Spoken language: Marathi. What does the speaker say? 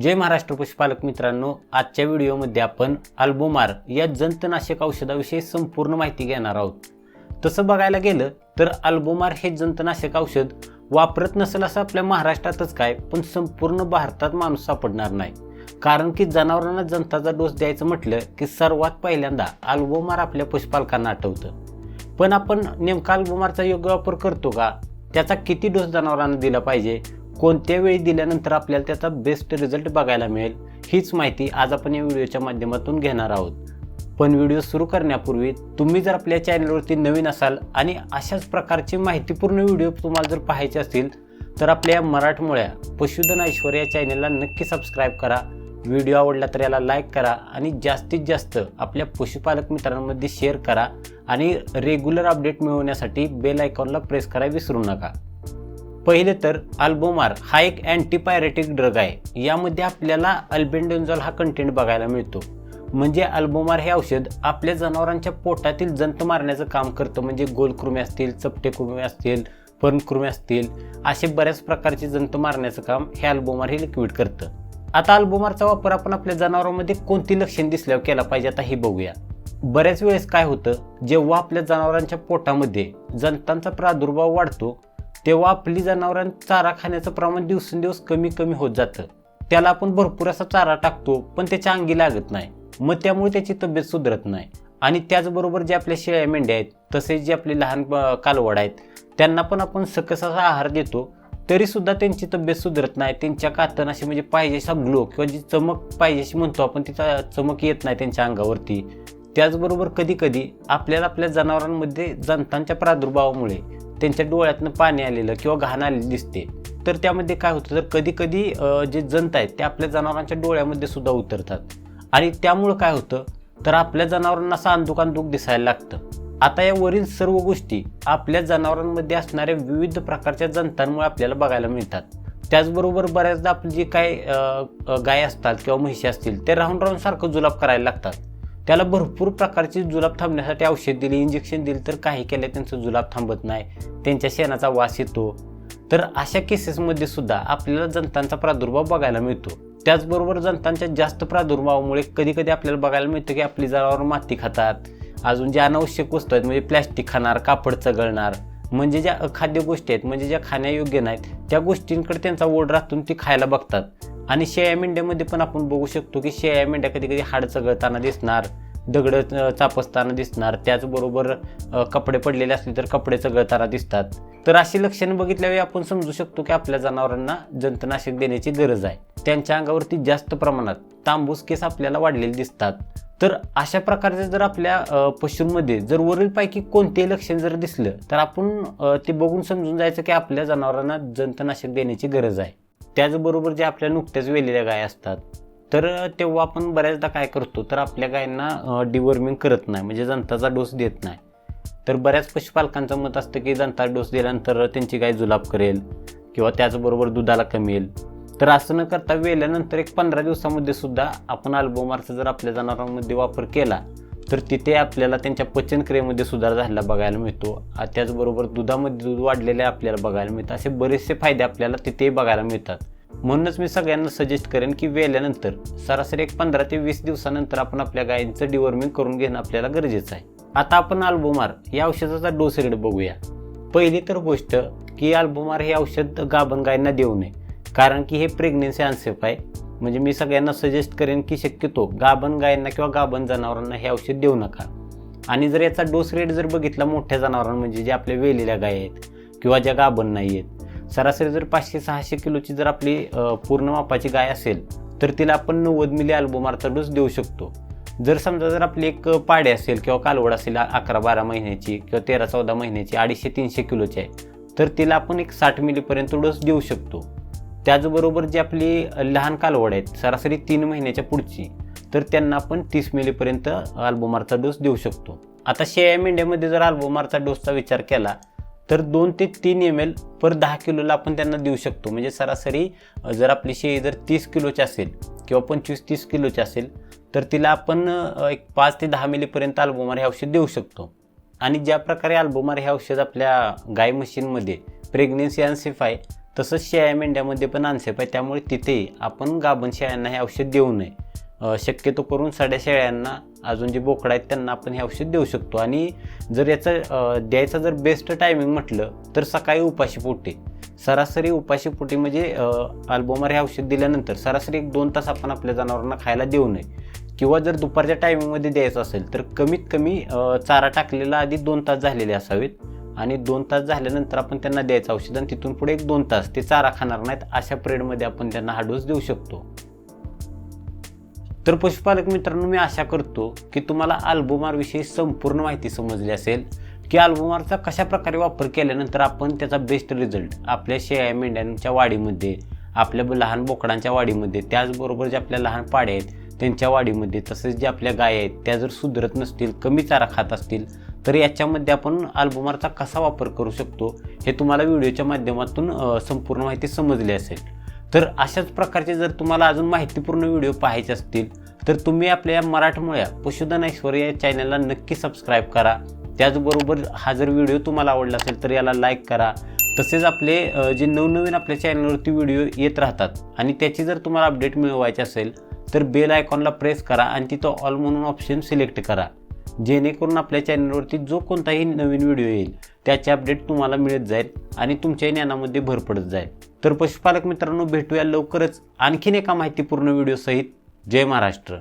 जय महाराष्ट्र पशुपालक मित्रांनो आजच्या व्हिडिओमध्ये आपण अल्बोमार या जंतनाशक औषधाविषयी संपूर्ण माहिती घेणार आहोत. तसं बघायला गेलं तर अल्बोमार हे जंतनाशक औषध वापरत नसेल असं आपल्या महाराष्ट्रातच काय पण संपूर्ण भारतात माणूस सापडणार नाही. कारण की जनावरांना जंताचा डोस द्यायचं म्हटलं की सर्वात पहिल्यांदा अल्बोमार आपल्या पशुपालकांना आठवतं. पण आपण नेमका अल्बोमारचा योग्य वापर करतो का? त्याचा किती डोस जनावरांना दिला पाहिजे? कोणत्या वेळी दिल्यानंतर आपल्याला त्याचा बेस्ट रिझल्ट बघायला मिळेल हीच माहिती आज आपण या व्हिडिओच्या माध्यमातून घेणार आहोत. पण व्हिडिओ सुरू करण्यापूर्वी तुम्ही जर आपल्या चॅनलवरती नवीन असाल आणि अशाच प्रकारचे माहितीपूर्ण व्हिडिओ तुम्हाला जर पाहायचे असतील तर आपल्या या मराठमोळ्या पशुधन ऐश्वर्या या चॅनलला नक्की सबस्क्राईब करा. व्हिडिओ आवडला तर याला लाईक करा आणि जास्तीत जास्त आपल्या पशुपालक मित्रांमध्ये शेअर करा आणि रेग्युलर अपडेट मिळवण्यासाठी बेल आयकॉनला प्रेस करायला विसरू नका. पहिले तर अल्बोमार हा एक अँटीपायरेटिक ड्रग आहे. यामध्ये आपल्याला अल्बेंडोन्झॉल हा कंटेंट बघायला मिळतो. म्हणजे अल्बोमार हे औषध आपल्या जनावरांच्या पोटातील जंत मारण्याचं काम करतं. म्हणजे गोलकृमी असतील चपटे कृमी असतील पर्णकृमी असतील असे बऱ्याच प्रकारचे जंत मारण्याचं काम हे अल्बोमार हे लिक्विड करतं. आता अल्बोमारचा वापर आपण आपल्या जनावरांमध्ये कोणती लक्षण दिसल्यावर केला पाहिजे आता हे बघूया. बऱ्याच वेळेस काय होतं जेव्हा आपल्या जनावरांच्या पोटामध्ये जंतांचा प्रादुर्भाव वाढतो तेव्हा आपली जनावरां चारा खाण्याचं प्रमाण दिवसेंदिवस कमी कमी होत जातं. त्याला आपण भरपूर असा चारा टाकतो पण त्याच्या अंगी लागत नाही. मग त्यामुळे त्याची तब्येत सुधरत नाही. आणि त्याचबरोबर जे आपल्या शेळ्या मेंढ्या आहेत तसेच जे आपले लहान कालवड आहेत त्यांना पण आपण सकस असा आहार देतो तरीसुद्धा त्यांची तब्येत सुधरत नाही. त्यांच्या कातन अशी म्हणजे पाहिजेसा ग्लो किंवा जी चमक पाहिजेशी म्हणतो आपण तिचा चमक येत नाही त्यांच्या अंगावरती. त्याचबरोबर कधी कधी आपल्याला आपल्या जनावरांमध्ये जंतांच्या प्रादुर्भावामुळे त्यांच्या डोळ्यातनं पाणी आलेलं किंवा घाण आलेली दिसते. तर त्यामध्ये काय होतं तर कधी कधी जे जंत आहेत ते आपल्या जनावरांच्या डोळ्यामध्ये सुद्धा उतरतात. आणि त्यामुळं काय होतं तर आपल्या जनावरांना असं अंदुक दिसायला लागतं. आता या वरील सर्व गोष्टी आपल्या जनावरांमध्ये असणाऱ्या विविध प्रकारच्या जंतांमुळे आपल्याला बघायला मिळतात. त्याचबरोबर बऱ्याचदा आपली जी काय गाय असतात किंवा म्हशी असतील ते राहून राहून सारखं जुलाब करायला लागतात. त्याला भरपूर प्रकारची जुलाब थांबण्यासाठी औषध दिली इंजेक्शन दिली तर काही केलं त्यांचं जुलाब थांबत नाही. त्यांच्या शेणाचा वास येतो. तर अशा केसेसमध्ये सुद्धा आपल्याला जंतांचा प्रादुर्भाव बघायला मिळतो. त्याचबरोबर जंतांच्या जास्त प्रादुर्भावामुळे कधी कधी आपल्याला बघायला मिळतं की आपली जनावर माती खातात. अजून ज्या अनावश्यक वस्तू आहेत म्हणजे प्लॅस्टिक खाणार कापड चगळणार म्हणजे ज्या अखाद्य गोष्टी आहेत म्हणजे ज्या खाण्यायोग्य नाहीत त्या गोष्टींकडे त्यांचा ओढ राहतून ती खायला बघतात. आणि शेळ्या मेंढ्यामध्ये पण आपण बघू शकतो की शेळ्या मेंढ्या कधी कधी हाड चगळताना दिसणार दगड चापसताना दिसणार त्याचबरोबर कपडे पडलेले असले तर कपडे चगळताना दिसतात. तर अशी लक्षणं बघितल्यावेळी आपण समजू शकतो की आपल्या जनावरांना जंतनाशक देण्याची गरज आहे. त्यांच्या अंगावरती जास्त प्रमाणात तांबूस केस आपल्याला वाढलेले दिसतात. तर अशा प्रकारचे जर आपल्या पशूंमध्ये जर वरीलपैकी कोणतेही लक्षण जर दिसलं तर आपण ते बघून समजून जायचं की आपल्या जनावरांना जंतनाशक देण्याची गरज आहे. त्याचबरोबर जे आपल्या नुकत्याच वेलेल्या गाय असतात तर तेव्हा आपण बऱ्याचदा काय करतो तर आपल्या गायींना डिवर्मिंग करत नाही म्हणजे जंताचा डोस देत नाही. तर बऱ्याच पशुपालकांचं मत असतं की जंता डोस दिल्यानंतर त्यांची गाय जुलाब करेल किंवा त्याचबरोबर दुधाला कमी येईल. तर असं न करता वेल्यानंतर एक पंधरा दिवसामध्ये सुद्धा आपण अल्बोमारचा जर आपल्या जनावरांमध्ये वापर केला तर तिथे आपल्याला त्यांच्या पचनक्रियेमध्ये सुधार झालेला बघायला मिळतो. त्याचबरोबर दुधामध्ये दूध वाढलेले आपल्याला बघायला मिळतं. असे बरेचसे फायदे आपल्याला तिथेही बघायला मिळतात. म्हणूनच मी सगळ्यांना सजेस्ट करेन की वेल्यानंतर सरासरी एक पंधरा ते वीस दिवसानंतर आपण आपल्या गायींचं डिवॉर्मिंग करून घेणं आपल्याला गरजेचं आहे. आता आपण अल्बोमार या औषधाचा डोस रेट बघूया. पहिली तर गोष्ट की अल्बोमार हे औषध गाभण गायींना देऊ नये. कारण की हे प्रेग्नेन्सी अनसेफ आहे. म्हणजे मी सगळ्यांना सजेस्ट करेन की शक्यतो गाभण गायींना किंवा गाभण जनावरांना हे औषध देऊ नका. आणि जर याचा डोस रेट जर बघितला मोठ्या जनावरांना म्हणजे जे आपल्या वेलेल्या गाय आहेत किंवा ज्या गाभण नाही आहेत सरासरी जर पाचशे सहाशे किलोची जर आपली पूर्ण मापाची गाय असेल तर तिला आपण नव्वद मिली अल्बोमारचा डोस देऊ शकतो. जर समजा जर आपली एक पाडी असेल किंवा कालवड असेल अकरा बारा महिन्याची किंवा तेरा चौदा महिन्याची अडीचशे तीनशे किलोची आहे तर तिला आपण एक साठ मिलीपर्यंत डोस देऊ शकतो. त्याचबरोबर जी आपली लहान कालवड आहेत सरासरी तीन महिन्याच्या पुढची तर त्यांना आपण तीस मिलीपर्यंत अल्बोमारचा डोस देऊ शकतो. आता शेळ्या मेंढ्यामध्ये जर अल्बोमारचा डोसचा विचार केला तर दोन ते तीन एम एल पर दहा किलोला आपण त्यांना देऊ शकतो. म्हणजे सरासरी जर आपली शेळी जर तीस किलोची असेल किंवा पंचवीस तीस किलोची असेल तर तिला आपण एक पाच ते दहा मिलीपर्यंत अल्बोमार हे औषध देऊ शकतो. आणि ज्या प्रकारे अल्बोमार हे औषध आपल्या गाय मशीनमध्ये प्रेग्नेन्सी अनसेफ सिफाय तसंच शेळ्या मेंढ्यामध्ये पण अनसेफ आहे त्यामुळे तिथे आपण गाभण शेळ्यांना हे औषध देऊ नये. शक्यतो करून सड्या शेळ्यांना अजून जे बोकडं आहेत त्यांना आपण हे औषध देऊ शकतो. आणि जर याचं द्यायचा जर बेस्ट टायमिंग म्हटलं तर सकाळी उपाशी पोटे. सरासरी उपाशी पोटी म्हणजे अल्बोमार हे औषध दिल्यानंतर सरासरी एक दोन तास आपण आपल्या जनावरांना खायला देऊ नये. किंवा जर दुपारच्या टायमिंगमध्ये द्यायचं असेल तर कमीत कमी चारा टाकलेला आधी दोन तास झालेले असावेत. आणि दोन तास झाल्यानंतर आपण त्यांना द्यायचं औषध आणि तिथून पुढे एक दोन तास ते चारा खाणार नाहीत अशा पिरियडमध्ये आपण त्यांना हा डोस देऊ शकतो. तर पशुपालक मित्रांनो मी आशा करतो की तुम्हाला अल्बोमारविषयी संपूर्ण माहिती समजली असेल की अल्बोमारचा कशा प्रकारे वापर केल्यानंतर आपण त्याचा बेस्ट रिझल्ट आपल्या शेळ्या मेंढ्यांच्या वाढीमध्ये आपल्या ब- लहान बोकडांच्या वाढीमध्ये त्याचबरोबर जे आपल्या लहान पाड्या आहेत त्यांच्या वाढीमध्ये तसेच जे आपल्या गाय आहेत त्या जर सुधरत नसतील कमी चारा खात असतील तर याच्यामध्ये आपण अल्बोमारचा कसा वापर करू शकतो हे तुम्हाला व्हिडिओच्या माध्यमातून संपूर्ण माहिती समजली असेल. तर अशाच प्रकारचे जर तुम्हाला अजून माहितीपूर्ण व्हिडिओ पाहायचे असतील तर तुम्ही आपल्या या मराठमोळ्या पशुधन ऐश्वर्य या चॅनलला नक्की सबस्क्राईब करा. त्याचबरोबर हा जर व्हिडिओ तुम्हाला आवडला असेल तर याला लाईक करा. तसेच आपले जे नवनवीन आपल्या चॅनलवरती व्हिडिओ येत राहतात आणि त्याची जर तुम्हाला अपडेट मिळवायची असेल तर बेल आयकॉनला प्रेस करा आणि तिथं ऑल म्हणून ऑप्शन सिलेक्ट करा. जेणेकरून आपल्या चॅनलवरती जो कोणताही नवीन व्हिडिओ येईल त्याचे अपडेट तुम्हाला मिळत जाईल आणि तुमच्या ज्ञानामध्ये भर पडत जाईल. तर पशुपालक मित्रांनो भेटूया लवकरच आणखीन एका माहितीपूर्ण व्हिडिओसहित जय महाराष्ट्र.